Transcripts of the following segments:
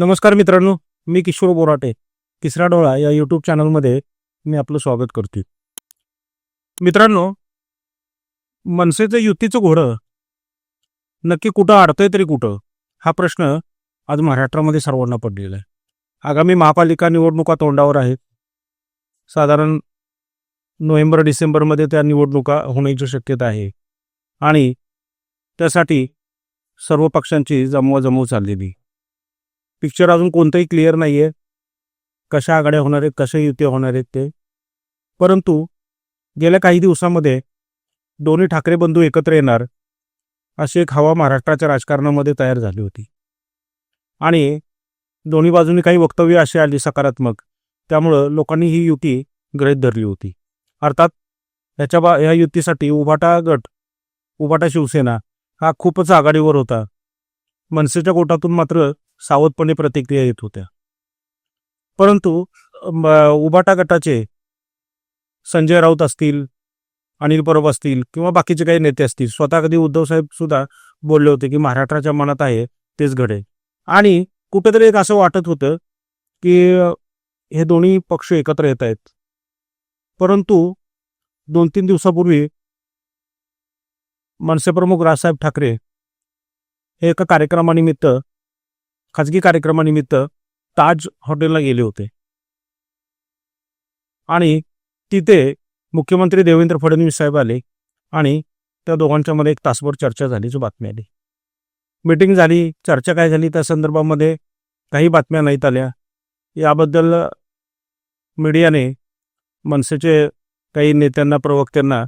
नमस्कार मित्रांनो मी किशोर बोराटे तिसरा डोळा या यूट्यूब चॅनलमध्ये मी आपलं स्वागत करते मित्रांनो मनसेचं युतीचं घोडं नक्की कुठं अडतंय तरी कुठं हा प्रश्न आज महाराष्ट्रामध्ये सर्वांना पडलेला आहे. आगामी महापालिका निवडणुका तोंडावर आहेत. साधारण नोव्हेंबर डिसेंबरमध्ये त्या निवडणुका होण्याची शक्यता आहे. आणि त्यासाठी सर्व पक्षांची जमवाजमव चाललेली पिक्चर अजून कोणतंही क्लिअर नाही आहे कशा आघाड्या होणार आहेत कशा युती होणार आहेत ते. परंतु गेल्या काही दिवसामध्ये दोन्ही ठाकरे बंधू एकत्र येणार अशी एक हवा महाराष्ट्राच्या राजकारणामध्ये तयार झाली होती. आणि दोन्ही बाजूनी काही वक्तव्य अशी आली सकारात्मक त्यामुळं लोकांनी ही युती गृहीत धरली होती. अर्थात ह्याच्या बा ह्या युतीसाठी उभाटा गट उभाटा शिवसेना हा खूपच आघाडीवर होता. मनसेच्या गोटातून मात्र सावधपणे प्रतिक्रिया येत होत्या. परंतु उबाटा गटाचे संजय राऊत असतील अनिल परब असतील किंवा बाकीचे काही नेते असतील स्वतः कधी उद्धव साहेब सुद्धा बोलले होते की महाराष्ट्राच्या मनात आहे तेच घडे. आणि कुठेतरी एक असं वाटत होतं की हे दोन्ही पक्ष एकत्र येत आहेत. परंतु दोन तीन दिवसापूर्वी मनसे प्रमुख राजसाहेब ठाकरे हे एका कार्यक्रमानिमित्त खाजगी कार्यक्रमानिमित्त ताज हॉटेलला गेले होते. आणि तिथे मुख्यमंत्री देवेंद्र फडणवीस साहेब आले आणि त्या दोघांच्या मध्ये एक तासभर चर्चा झाली जो बातमी आली. मीटिंग झाली चर्चा काय झाली त्या संदर्भामध्ये काही बातम्या नाहीत आल्या. याबद्दल मीडियाने मनसेचे काही नेत्यांना प्रवक्त्यांना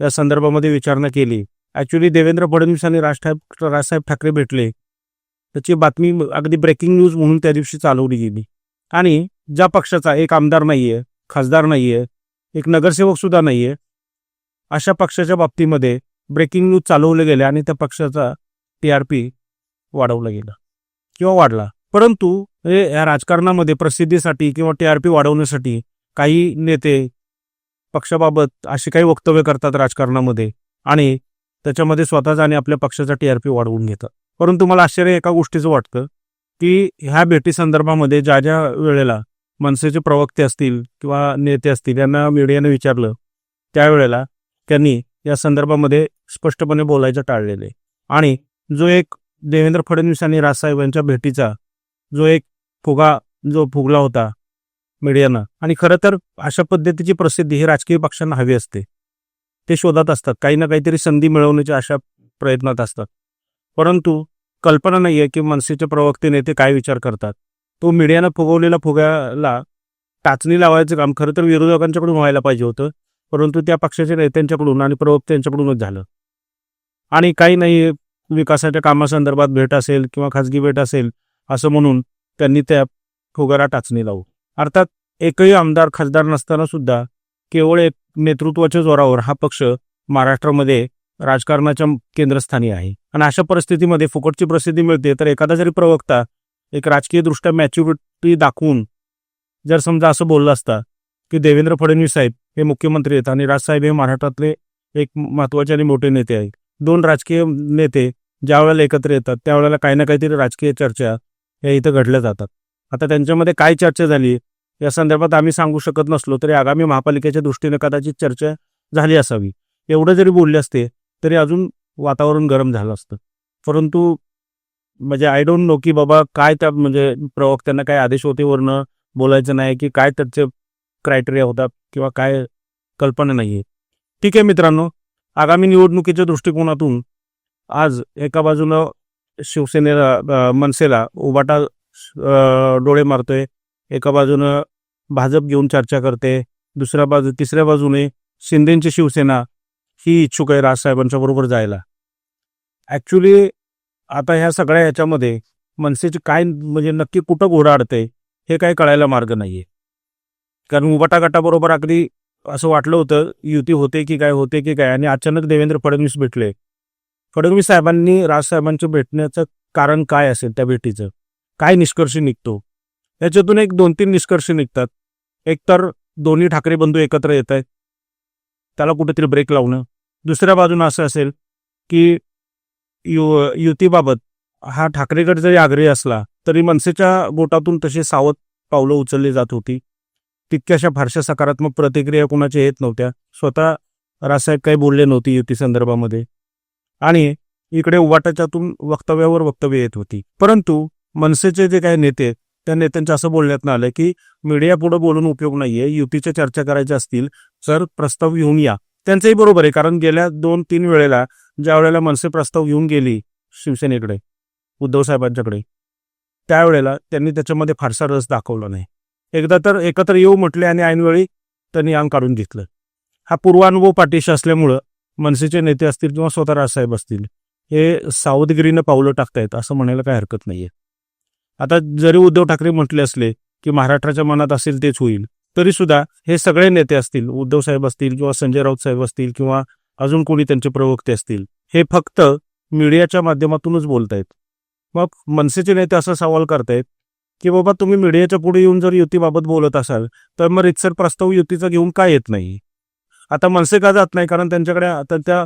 या संदर्भामध्ये विचारणा केली. ॲक्च्युली देवेंद्र फडणवीस आणि राजसाहेब राजसाहेब ठाकरे भेटले. त्याची बातमी अगदी ब्रेकिंग न्यूज म्हणून त्या दिवशी चालवली गेली. आणि ज्या पक्षाचा एक आमदार नाहीये खासदार नाहीये एक नगरसेवक सुद्धा नाहीये अशा पक्षाच्या बाबतीमध्ये ब्रेकिंग न्यूज चालवलं गेले आणि त्या पक्षाचा टी आर पी वाढवला गेला. किंवा वाढला. परंतु हे या राजकारणामध्ये प्रसिद्धीसाठी किंवा टी आर पी वाढवण्यासाठी काही नेते पक्षाबाबत अशी काही वक्तव्य करतात राजकारणामध्ये आणि त्याच्यामध्ये स्वतःचा आणि आपल्या पक्षाचा टी आर पी वाढवून घेतात. परंतु मला आश्चर्य एका गोष्टीचं वाटतं की ह्या भेटी संदर्भामध्ये ज्या ज्या वेळेला मनसेचे प्रवक्ते असतील किंवा नेते असतील यांना मीडियाने विचारलं त्यावेळेला त्यांनी या संदर्भामध्ये स्पष्टपणे बोलायचं टाळलेले आणि जो एक देवेंद्र फडणवीस आणि राजसाहेब यांच्या भेटीचा जो एक फुगा जो फुगला होता मीडियानं आणि खरं तर अशा पद्धतीची प्रसिद्धी ही राजकीय पक्षांना हवी असते. ते शोधात असतात काही ना काहीतरी संधी मिळवण्याच्या अशा प्रयत्नात असतात. परंतु कल्पना नाही आहे की मनसेचे प्रवक्ते नेते काय विचार करतात. तो मीडियानं फुगवलेला फुग्याला टाचणी लावायचं काम खरं तर विरोधकांच्याकडून व्हायला पाहिजे होतं परंतु त्या पक्षाच्या नेत्यांच्याकडून आणि प्रवक्त्यांच्याकडूनच झालं. आणि काही नाही विकासाच्या कामासंदर्भात भेट असेल किंवा खाजगी भेट असेल असं म्हणून त्यांनी त्या फुगारा टाचणी लावू. अर्थात एकही आमदार खासदार नसताना सुद्धा केवळ एक नेतृत्वाच्या जोरावर हा पक्ष महाराष्ट्रामध्ये राजकारणाच्या केंद्रस्थानी आहे. आणि अशा परिस्थितीमध्ये फुकटची प्रसिद्धी मिळते तर एखादा जरी प्रवक्ता एक राजकीयदृष्ट्या मॅच्युरिटी दाखवून जर समजा असं बोललं असता की देवेंद्र फडणवीस साहेब हे मुख्यमंत्री आहेत आणि राजसाहेब हे महाराष्ट्रातले एक महत्त्वाचे आणि मोठे नेते आहेत. दोन राजकीय नेते ज्या वेळेला एकत्र येतात त्यावेळेला काही ना काहीतरी राजकीय चर्चा या इथं घडल्या जातात. आता त्यांच्यामध्ये काय चर्चा झाली या संदर्भात आम्ही सांगू शकत नसलो तरी आगामी महापालिकेच्या दृष्टीने कदाचित चर्चा झाली असावी. एवढं जरी बोलले असते तरी अजून वातावरण गरम झालं असतं. परंतु म्हणजे आय डोंट नो की बाबा काय त्या म्हणजे प्रवक्त्यांना काय आदेश होते वरनं बोलायचं नाही की काय त्याचे क्रायटेरिया होता किंवा काय कल्पना नाही आहे ठीक आहे मित्रांनो आगामी निवडणुकीच्या दृष्टिकोनातून आज एका बाजूनं शिवसेनेला मनसेला उबाटा डोळे मारतोय एका बाजूनं भाजप घेऊन चर्चा करते दुसऱ्या बाजू तिसऱ्या बाजूने शिंदेची शिवसेना ही इच्छुक आहे राजसाहेबांच्या बरोबर जायला. ॲक्च्युली आता ह्या सगळ्या ह्याच्यामध्ये मनसेचे काय म्हणजे नक्की कुठं घोडा हे काही कळायला मार्ग नाहीये. कारण उबाटा गटाबरोबर अगदी असं वाटलं होतं युती होते की काय होते की काय आणि अचानक देवेंद्र फडणवीस भेटले. फडणवीस साहेबांनी राजसाहेबांचं भेटण्याचं कारण काय असेल त्या भेटीचं? काय निष्कर्ष निघतो? याच्यातून एक दोन तीन निष्कर्ष निघतात. एक तर दोन्ही ठाकरे बंधू एकत्र येत आहेत त्याला कुठेतरी ब्रेक लावणं. दुसऱ्या बाजूनं असं असेल की यु युतीबाबत हा ठाकरेगड जरी आग्रही असला तरी मनसेच्या गोटातून तशी सावध पावलं उचलली जात होती. तितक्याशा फारशा सकारात्मक प्रतिक्रिया कुणाच्या येत नव्हत्या. स्वतः रासाहेब काही बोलले नव्हते युती संदर्भामध्ये. आणि इकडे उवाटाच्यातून वक्तव्यावर वक्तव्य येत होती. परंतु मनसेचे जे काही नेते त्या नेत्यांचं असं बोलण्यात आलं की मीडिया पुढे बोलून उपयोग नाहीये. युतीच्या चर्चा करायच्या असतील तर प्रस्ताव घेऊन या. त्यांचंही बरोबर आहे कारण गेल्या दोन तीन वेळेला ज्या वेळेला मनसे प्रस्ताव घेऊन गेली शिवसेनेकडे उद्धव साहेबांच्याकडे त्यावेळेला त्यांनी त्याच्यामध्ये फारसा रस दाखवला नाही. एकदा तर एकत्र येऊ म्हटले आणि ऐनवेळी त्यांनी अंग काढून घेतलं. हा पूर्वानुभव पाठीशी असल्यामुळं मनसेचे नेते असतील किंवा स्वतः राजसाहेब असतील हे सावधगिरीनं पावलं टाकतायत असं म्हणायला काही हरकत नाहीये. आता जरी उद्धव ठाकरे म्हटले असले की महाराष्ट्राच्या मनात असेल तेच होईल तरी सुद्धा हे सगळे नेते असतील उद्धव साहेब असतील किंवा संजय राऊत साहेब असतील किंवा अजून कोणी त्यांचे प्रवक्ते असतील हे फक्त मीडियाच्या माध्यमातूनच बोलतायत. मग मनसेचे नेते असा सवाल करतायत की बाबा तुम्ही मीडियाच्या पुढे येऊन जर युतीबाबत बोलत असाल तर मग रितसर प्रस्ताव युतीचा घेऊन काय येत नाही? आता मनसे का जात नाही? कारण त्यांच्याकडे आता त्या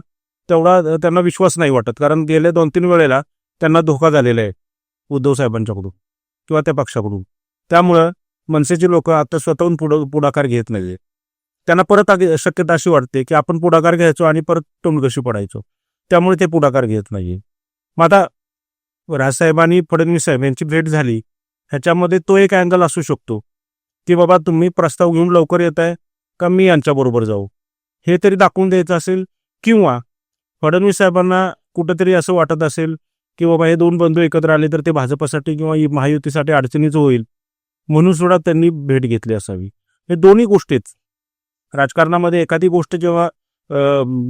तेवढा त्यांना विश्वास नाही वाटत. कारण गेल्या दोन तीन वेळेला त्यांना धोका झालेला आहे उद्धव साहेबांच्याकडून किंवा त्या पक्षाकडून. त्यामुळं मनसेची लोक आता स्वतःहून पुढं पुढाकार घेत नाही त्यांना परत आगी- शक्यता अशी वाटते की आपण पुढाकार घ्यायचो आणि परत टोंडकशी पडायचो. त्यामुळे ते पुढाकार घेत नाही मग आता राजसाहेबांनी फडणवीस साहेब यांची भेट झाली. ह्याच्यामध्ये तो एक अँगल असू शकतो की बाबा तुम्ही प्रस्ताव घेऊन लवकर येत आहे का मी यांच्याबरोबर जाऊ? हे तरी दाखवून द्यायचं असेल किंवा फडणवीस साहेबांना कुठंतरी असं वाटत असेल की बाबा हे दोन बंधू एकत्र आले तर ते भाजपसाठी किंवा महायुतीसाठी अडचणीचं होईल. म्हणून सुद्धा त्यांनी भेट घेतली असावी. हे दोन्ही गोष्टीच. राजकारणामध्ये एखादी गोष्ट जेव्हा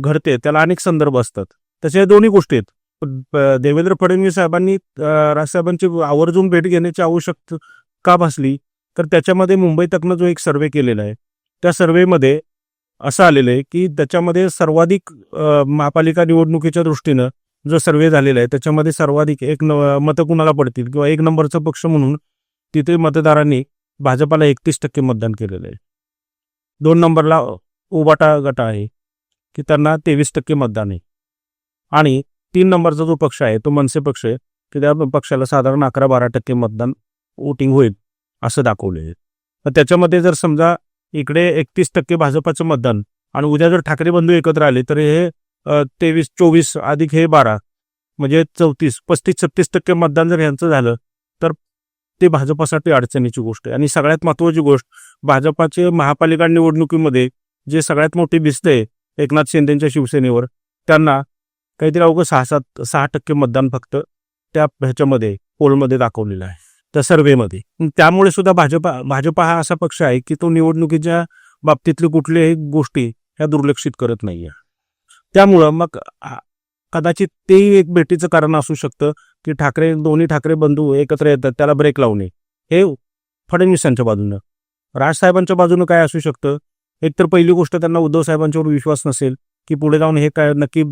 घडते त्याला अनेक संदर्भ असतात. तसे या दोन्ही गोष्टी आहेत. देवेंद्र फडणवीस साहेबांनी राजसाहेबांची आवर्जून भेट घेण्याची आवश्यकता का भासली? तर त्याच्यामध्ये मुंबई तकनं जो एक सर्वे केलेला आहे त्या सर्वेमध्ये असं आलेलं आहे की त्याच्यामध्ये सर्वाधिक महापालिका निवडणुकीच्या दृष्टीनं जो सर्वे झालेला आहे त्याच्यामध्ये सर्वाधिक एक न मतं कुणाला पडतील? किंवा एक नंबरचा पक्ष म्हणून तिथे मतदारांनी भाजपाला एकतीस टक्के मतदान केलेलं आहे. दोन नंबरला उबाटा गट आहे की त्यांना तेवीस टक्के मतदान आहे. आणि तीन नंबरचा जो पक्ष आहे तो मनसे पक्ष आहे की त्या पक्षाला साधारण अकरा बारा टक्के मतदान वोटिंग होईल असं दाखवले आहे. तर त्याच्यामध्ये जर समजा इकडे एकतीस टक्के भाजपाचं मतदान आणि उद्या जर ठाकरे बंधू एकत्र आले तर हे तेवीस चोवीस अधिक हे बारा म्हणजे चौतीस पस्तीस छत्तीस टक्के मतदान जर यांचं झालं ते भाजपासाठी अडचणीची गोष्ट आहे. आणि सगळ्यात महत्वाची गोष्ट भाजपाचे महापालिका निवडणुकीमध्ये जे सगळ्यात मोठी दिसते एकनाथ शिंदेच्या शिवसेनेवर त्यांना काहीतरी अवघं सहा सात सहा टक्के मतदान फक्त त्या ह्याच्यामध्ये पोलमध्ये दाखवलेलं आहे. त्या सर्व्हेमध्ये त्यामुळे सुद्धा भाजपा भाजपा हा असा पक्ष आहे की तो निवडणुकीच्या बाबतीतली कुठल्याही गोष्टी ह्या दुर्लक्षित करत नाहीये. त्यामुळं मग कदाचित तेही एक भेटीचं कारण असू शकतं की ठाकरे दोन्ही ठाकरे बंधू एकत्र येतात त्याला ब्रेक लावणे हे फडणवीसांच्या बाजूनं. राजसाहेबांच्या बाजूनं काय असू शकतं? एकतर पहिली गोष्ट त्यांना उद्धव साहेबांच्यावर विश्वास नसेल की पुढे जाऊन हे काय नक्की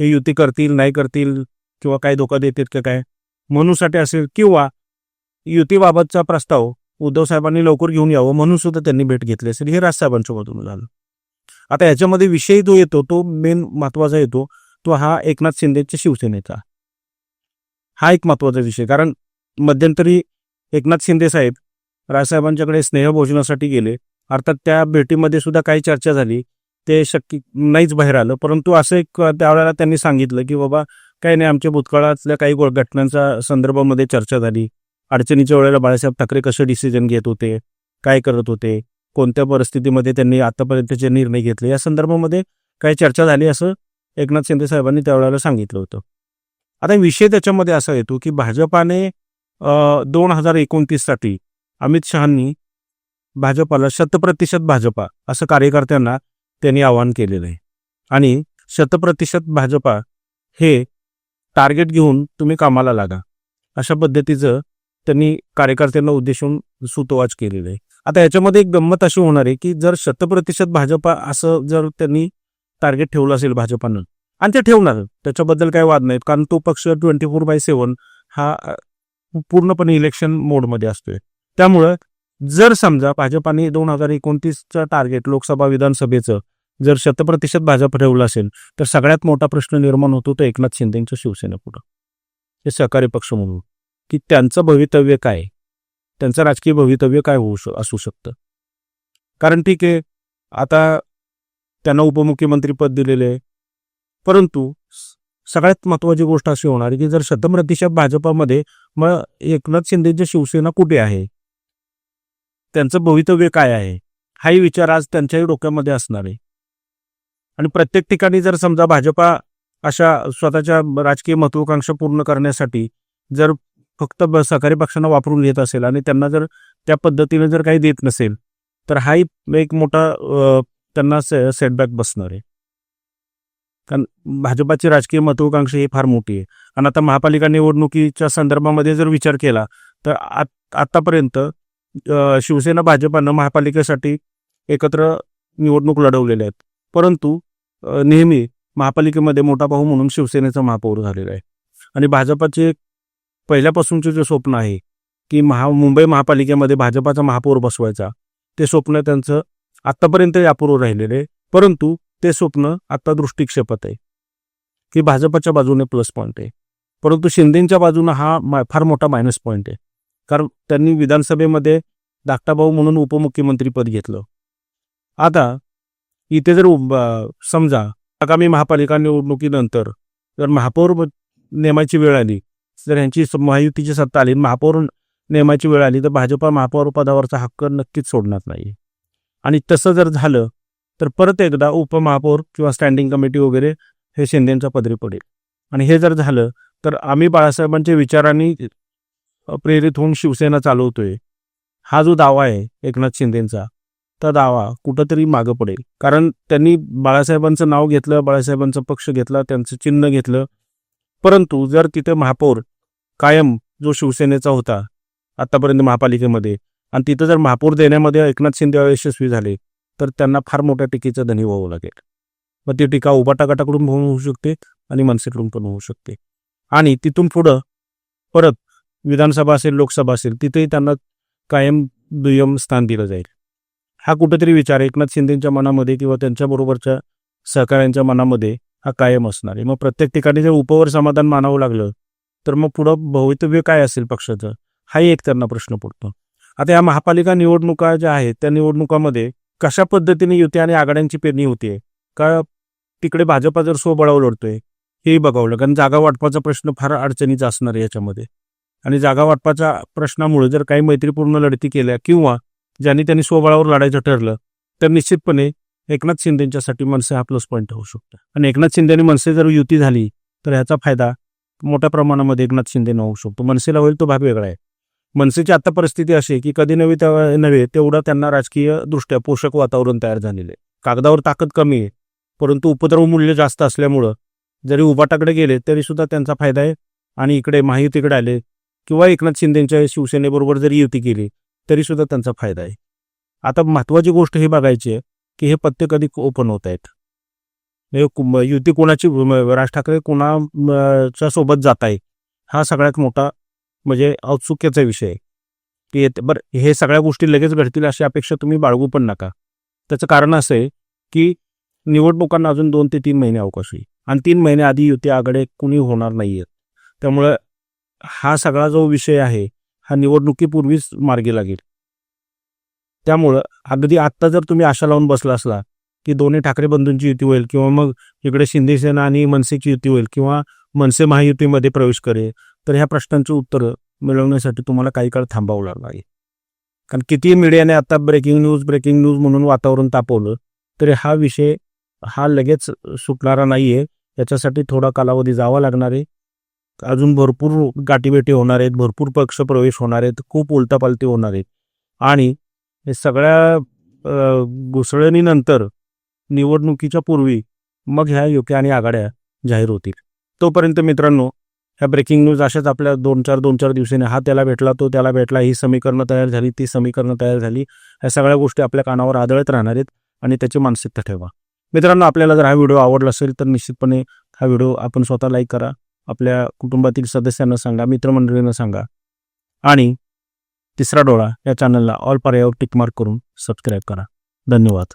हे युती करतील नाही करतील किंवा काय धोका देतील का काय? म्हणूनसाठी असेल किंवा युतीबाबतचा प्रस्ताव उद्धव साहेबांनी लवकर घेऊन यावं म्हणून सुद्धा त्यांनी भेट घेतली असेल. हे राजसाहेबांच्या बाजूने झालं. आता याच्यामध्ये विषय जो येतो तो मेन महत्त्वाचा येतो तो हा एकनाथ शिंदेच्या शिवसेनेचा. हा एक महत्त्वाचा विषय. कारण मध्यंतरी एकनाथ शिंदे साहेब रायसाहेबांच्याकडे स्नेहभोजनासाठी गेले. अर्थात त्या भेटीमध्ये सुद्धा काही चर्चा झाली. ते शक्य नाहीच बाहेर आलं. परंतु असं एक त्यावेळेला त्यांनी सांगितलं की बाबा काही नाही आमच्या भूतकाळातल्या काही गो- घटनांच्या संदर्भामध्ये चर्चा झाली. अडचणीच्या वेळेला बाळासाहेब ठाकरे कसे डिसिजन घेत होते? काय करत होते? कोणत्या परिस्थितीमध्ये त्यांनी आतापर्यंतचे निर्णय घेतले? या संदर्भामध्ये काही चर्चा झाली असं एकनाथ शिंदे साहेबांनी त्यावेळेला सांगितलं होतं. आता विषय त्याच्यामध्ये असा येतो की भाजपाने दोन हजार एकोणतीससाठी अमित शहांनी भाजपाला शतप्रतिशत भाजपा असं कार्यकर्त्यांना त्यांनी आवाहन केलेलं आहे. आणि शतप्रतिशत भाजपा हे टार्गेट घेऊन तुम्ही कामाला लागा. अशा पद्धतीचं त्यांनी कार्यकर्त्यांना उद्देशून सुतोवाच केलेलं आहे. आता याच्यामध्ये एक गंमत अशी होणार आहे की जर शतप्रतिशत भाजपा असं जर त्यांनी टार्गेट ठेवलं असेल भाजपानं आणि ते ठेवणार. त्याच्याबद्दल काही वाद नाहीत. कारण तो पक्ष ट्वेंटी फोर बाय सेवन हा पूर्णपणे इलेक्शन मोडमध्ये असतोय. त्यामुळं जर समजा भाजपाने दोन हजार एकोणतीसचं टार्गेट लोकसभा विधानसभेचं जर शतप्रतिशत भाजप ठेवलं असेल तर सगळ्यात मोठा प्रश्न निर्माण होतो तो एकनाथ शिंदेंच्या शिवसेनेपुढं हे सहकारी पक्ष म्हणून. की त्यांचं भवितव्य काय? त्यांचं राजकीय भवितव्य काय होऊ श असू शकतं? कारण ठीक आहे आता त्यांना उपमुख्यमंत्रीपद दिलेले आहे. परंतु सगळ्यात महत्त्वाची गोष्ट अशी होणार की जर शतप्रतिशत भाजपामध्ये मग एकनाथ शिंदेची शिवसेना कुठे आहे? त्यांचं भवितव्य काय आहे? हाही विचार आज त्यांच्याही डोक्यामध्ये असणार आहे. आणि प्रत्येक ठिकाणी जर समजा भाजपा अशा स्वतःच्या राजकीय महत्वाकांक्षा पूर्ण करण्यासाठी जर फक्त सहकारी पक्षांना वापरून घेत असेल आणि त्यांना जर त्या पद्धतीने जर काही देत नसेल तर हाही एक मोठा त्यांना से सेटबॅक बसणार आहे. कारण भाजपाची राजकीय महत्वाकांक्षा ही फार मोठी आहे. आणि आता महापालिका निवडणुकीच्या संदर्भामध्ये जर विचार केला तर आत आतापर्यंत शिवसेना भाजपानं महापालिकेसाठी एकत्र निवडणूक लढवलेल्या आहेत. परंतु नेहमी महापालिकेमध्ये मोठा भाऊ म्हणून शिवसेनेचा महापौर झालेला आहे. आणि भाजपाचे पहिल्यापासूनचे जे स्वप्न आहे की महा मुंबई महापालिकेमध्ये भाजपाचा महापौर बसवायचा ते स्वप्न त्यांचं आत्तापर्यंत अपूर्व राहिलेलं आहे. परंतु ते स्वप्न आता दृष्टिक्षेपात आहे. की भाजपच्या बाजूने प्लस पॉईंट आहे. परंतु शिंदेच्या बाजूनं हा फार मोठा मायनस पॉईंट आहे. कारण त्यांनी विधानसभेमध्ये धाकटाभाऊ म्हणून उपमुख्यमंत्रीपद घेतलं. आता इथे जर समजा आगामी महापालिका निवडणुकीनंतर जर महापौर नेमायची वेळ आली जर यांची महायुतीची सत्ता आली महापौर नेमायची वेळ आली तर भाजपा महापौर पदावरचा हक्क नक्कीच सोडणार नाही आणि तसं जर झालं तर परत एकदा उपमहापौर किंवा स्टँडिंग कमिटी वगैरे हे शिंदेंच्या पदरी पडेल. आणि हे जर झालं तर आम्ही बाळासाहेबांच्या विचारांनी प्रेरित होऊन शिवसेना चालवतोय. हा जो दावा आहे एकनाथ शिंदेंचा तो दावा कुठंतरी मागं पडेल. कारण त्यांनी बाळासाहेबांचं नाव घेतलं बाळासाहेबांचा पक्ष घेतला त्यांचं चिन्ह घेतलं. परंतु जर तिथे महापौर कायम जो शिवसेनेचा होता आतापर्यंत महापालिकेमध्ये आणि तिथं जर महापौर देण्यामध्ये एकनाथ शिंदे अयशस्वी झाले तर त्यांना फार मोठ्या टीकेचं धनी व्हावं लागेल. मग ती टीका उबाटा गटाकडून पण होऊ शकते आणि मनसेकडून पण होऊ शकते. आणि तिथून पुढं परत विधानसभा असेल लोकसभा असेल तिथेही त्यांना कायम दुय्यम स्थान दिलं जाईल. हा कुठेतरी विचार एकनाथ शिंदेच्या मनामध्ये किंवा त्यांच्याबरोबरच्या सहकाऱ्यांच्या मनामध्ये हा कायम असणार आहे. मग प्रत्येक ठिकाणी जर उपवर समाधान मानावं लागलं तर मग पुढं भवितव्य काय असेल पक्षाचं? हाही एक त्यांना प्रश्न पडतो. आता या महापालिका निवडणुका ज्या आहेत त्या निवडणुकामध्ये कशा पद्धतीने युती आणि आघाड्यांची पेरणी होते का तिकडे भाजपा जर स्वबळावर लढतोय? हेही बघावलं कारण जागा वाटपाचा प्रश्न फार अडचणीचा असणार आहे याच्यामध्ये. आणि जागा वाटपाच्या प्रश्नामुळे जर काही मैत्रीपूर्ण लढती केल्या किंवा ज्यांनी त्यांनी स्वबळावर लढायचं ठरलं तर निश्चितपणे एकनाथ शिंदेंच्यासाठी मनसे हा प्लस पॉईंट होऊ शकतो. आणि एकनाथ शिंदे आणि मनसे जर युती झाली तर ह्याचा फायदा मोठ्या प्रमाणामध्ये एकनाथ शिंदेनं होऊ शकतो. मनसेला होईल तो भाग वेगळा आहे. मनसेची आता परिस्थिती अशी आहे की कधी नव्हे तेव्हा नव्हे तेवढं त्यांना राजकीय दृष्ट्या पोषक वातावरण तयार झालेलं आहे. कागदावर ताकद कमी आहे परंतु उपद्रव मूल्य जास्त असल्यामुळं जरी उबाटाकडे गेले तरी सुद्धा त्यांचा फायदा आहे. आणि इकडे महायुतीकडे आले किंवा एकनाथ शिंदेच्या शिवसेनेबरोबर जरी युती केली तरी सुद्धा त्यांचा फायदा आहे. आता महत्वाची गोष्ट ही बघायची आहे की हे पत्ते कधी ओपन होत आहेत. युती कोणाची राज ठाकरे कोणाच्या सोबत जात आहे हा सगळ्यात मोठा म्हणजे औत्सुक्याचा विषय की येत- बरं हे सगळ्या गोष्टी लगेच घडतील अशी अपेक्षा तुम्ही बाळगू पण नका. त्याचं कारण असं आहे की निवडणुकांना अजून दोन ते तीन महिने अवकाश होईल आणि तीन महिने आधी युती आघाडे कुणी होणार नाही आहेत त्यामुळं हा सगळा जो विषय आहे हा निवडणुकीपूर्वीच मार्गी लागेल. त्यामुळं अगदी आत्ता जर तुम्ही आशा लावून बसला असला की दोन्ही ठाकरे बंधूंची युती होईल किंवा मग इकडे शिंदेसेना आणि मनसेची युती होईल किंवा मनसे महायुतीमध्ये प्रवेश करेल तर ह्या प्रश्नांची उत्तरं मिळवण्यासाठी तुम्हाला काही काळ थांबावं लागणार आहे. कारण किती मीडियाने आता ब्रेकिंग न्यूज ब्रेकिंग न्यूज म्हणून वातावरण तापवलं तरी हा विषय हा लगेच सुटणारा नाही आहे याच्यासाठी थोडा कालावधी जावा लागणार आहे. अजून भरपूर गाठीभेटी होणार आहेत भरपूर पक्ष प्रवेश होणार आहेत खूप उलटापालटी होणार आहेत आणि हे सगळ्या घुसळणीनंतर निवडणुकीच्या पूर्वी मग ह्या युक्या आणि आघाड्या जाहीर होतील. तोपर्यंत मित्रांनो ह्या ब्रेकिंग न्यूज अशाच आपल्या दोन चार दोन चार दिवसांनी हा त्याला भेटला तो त्याला भेटला ही समीकरणं तयार झाली ती समीकरणं तयार झाली. ह्या सगळ्या गोष्टी आपल्या कानावर आदळत राहणार आहेत आणि त्याची मानसिकता ठेवा. मित्रांनो आपल्याला जर हा व्हिडिओ आवडला असेल तर निश्चितपणे हा व्हिडिओ आपण स्वतः लाईक करा. आपल्या कुटुंबातील सदस्यांना सांगा मित्रमंडळींना सांगा. आणि तिसरा डोळा या चॅनलला ऑल पर्याय टिक मार्क करून सबस्क्राईब करा. धन्यवाद.